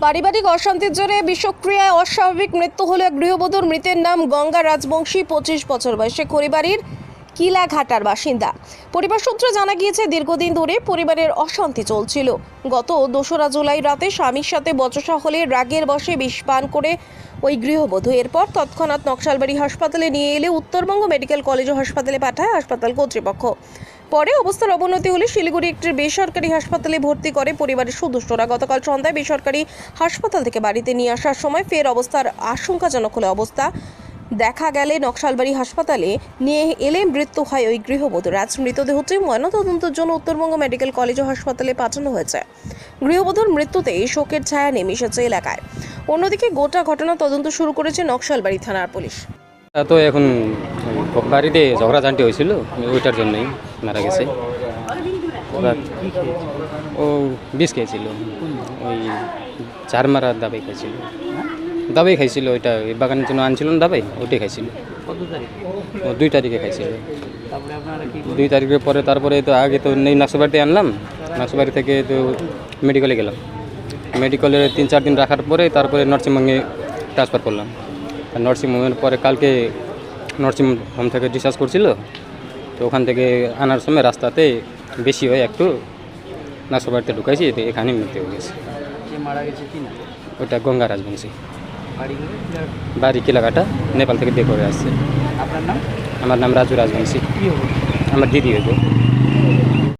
পারিবারিক অশান্তির জোরে বিষক্রিয়ায় অস্বাভাবিক মৃত্যু হলো গৃহবধূর মৃতের নাম গঙ্গা রাজবংশী, পঁচিশ বছর বয়সে খড়িবাড়ির কিলাঘাটার বাসিন্দা। পরিবার সূত্রে জানা গিয়েছে, দীর্ঘদিন ধরে পরিবারের অশান্তি চলছিল। গত দোসরা জুলাই রাতে স্বামীর সাথে বচসা হলে রাগের বসে বিষ পান করে ওই গৃহবধূ। এরপর তৎক্ষণাৎ নকশালবাড়ি হাসপাতালে নিয়ে এলে উত্তরবঙ্গ মেডিকেল কলেজ ও হাসপাতালে পাঠায় হাসপাতাল কর্তৃপক্ষ। পরে অবস্থার অবনতি হলে শিলিগুড়ি একটি বেসরকারি হাসপাতালে ভর্তি করে পরিবারের সদস্যরা গতকাল সন্ধ্যায় বেসরকারি হাসপাতাল থেকে বাড়িতে নিয়ে আসার সময় ফের অবস্থার আশঙ্কাজনক হলে অবস্থা দেখা গেলে নকশালবাড়ি হাসপাতালে নিয়ে এলে মৃত্যু হয় ওই গৃহবধূর আজ মৃতদেহটি ময়নাতদন্তের জন্য উত্তরবঙ্গ মেডিকেল কলেজ ও হাসপাতালে পাঠানো হয়েছে। গৃহবধূর মৃত্যুতে শোকের ছায়া নেমে এসেছে এলাকায়। অন্যদিকে গোটা ঘটনা তদন্ত শুরু করেছে নকশালবাড়ি থানার পুলিশ। তা এখন বাড়িতে ঝগড়াঝান্টি হয়েছিল ওইটার জন্যই মারা গেছে। ও বিষ খেয়েছিল, ওই চার মারার দাবাই খাইছিল দাবাই খাইছিল ওইটা ওই বাগানের জন্য আনছিল না দাবাই ওইটাই খাইছিল। ও দুই তারিখে খাইছিল। দুই তারিখের পরে তারপরে তো আগে তো নেই নাকশবাড়িতে আনলাম। নাকশবাড়ি থেকে তো মেডিকেলে গেলাম। মেডিকেলে তিন চার দিন রাখার পরে তারপরে নার্সিংহোমে ট্রান্সফার করলাম। আর নার্সিংহোমের পরে কালকে নার্সিং হোম থেকে ডিসচার্জ করছিল। তো ওখান থেকে আনার সময় রাস্তাতে বেশি হয় একটু নাকশবাড়িতে ঢুকাইছি তো এখানে মৃত্যু হয়ে গেছে। ওটা গঙ্গা রাজবংশী। বাড়ি ঘরে বাড়ি কিলাঘাটা নেপাল থেকে বিয়ে করে আসছে আপনার নাম আমার নাম রাজু রাজবংশী কি হবে আমার দিদি হইব